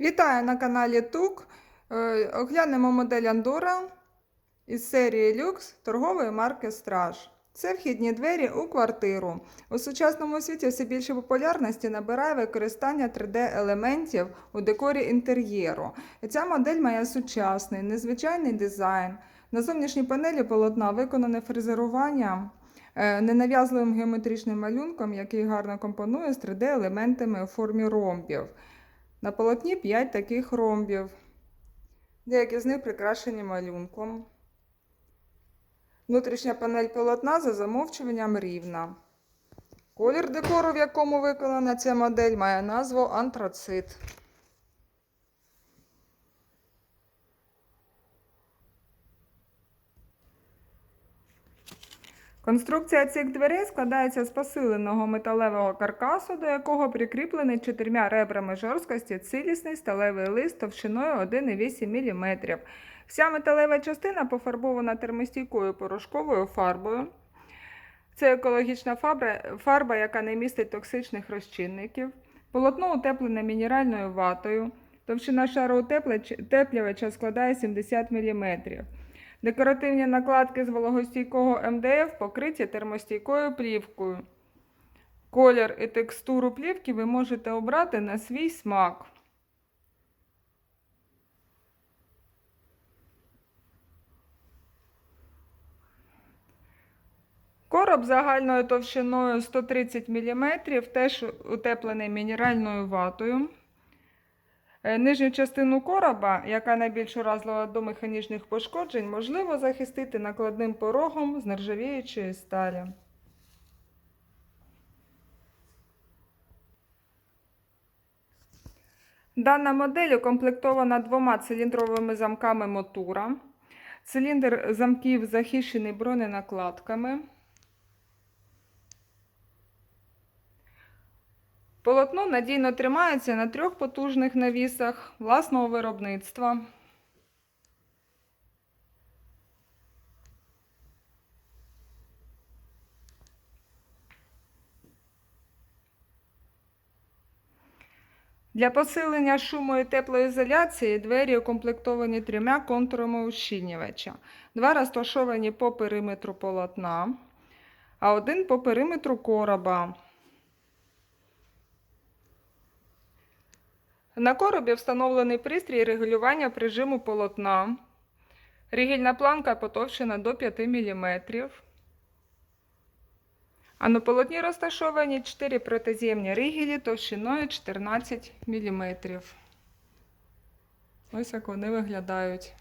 Вітаю на каналі ТУК. Е, Оглянемо модель Андора із серії Люкс торгової марки Страж. Це вхідні двері у квартиру. У сучасному світі все більше популярності набирає використання 3D-елементів у декорі інтер'єру. Ця модель має сучасний, незвичайний дизайн. На зовнішній панелі полотна виконане фрезерування е, ненав'язливим геометричним малюнком, який гарно компонує з 3D-елементами у формі ромбів. На полотні 5 таких ромбів. Деякі з них прикрашені малюнком. Внутрішня панель полотна за замовчуванням рівна. Колір декору, в якому виконана ця модель, має назву антрацит. Конструкція цих дверей складається з посиленого металевого каркасу, до якого прикріплений чотирма ребрами жорсткості цілісний сталевий лист товщиною 1,8 мм. Вся металева частина пофарбована термостійкою порошковою фарбою. Це екологічна фарба, фарба, яка не містить токсичних розчинників. Полотно утеплене мінеральною ватою. Товщина шару утеплювача складає 70 мм. Декоративні накладки з вологостійкого МДФ покриті термостійкою плівкою. Колір і текстуру плівки ви можете обрати на свій смак. Короб загальною товщиною 130 мм, теж утеплений мінеральною ватою. Е, Нижню частину короба, яка найбільш уразлива до механічних пошкоджень, можливо захистити накладним порогом з нержавіючої сталі. Дана модель укомплектована двома циліндровими замками мотура. Циліндр замків захищений броненакладками. Полотно надійно тримається на трьох потужних навісах власного виробництва. Для посилення шуму і теплоізоляції двері укомплектовані трьома контурами ущільнювача. Два розташовані по периметру полотна, а один по периметру короба. На коробі встановлений пристрій регулювання прижиму полотна. Рігільна планка потовщена до 5 мм. А на полотні розташовані 4 протиземні ригелі товщиною 14 мм. Ось як вони виглядають.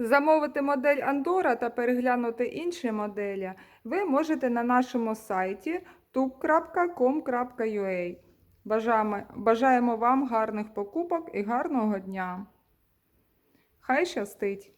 Замовити модель Андора та переглянути інші моделі ви можете на нашому сайті tub.com.ua. Бажаємо, вам гарних покупок і гарного дня. Хай щастить!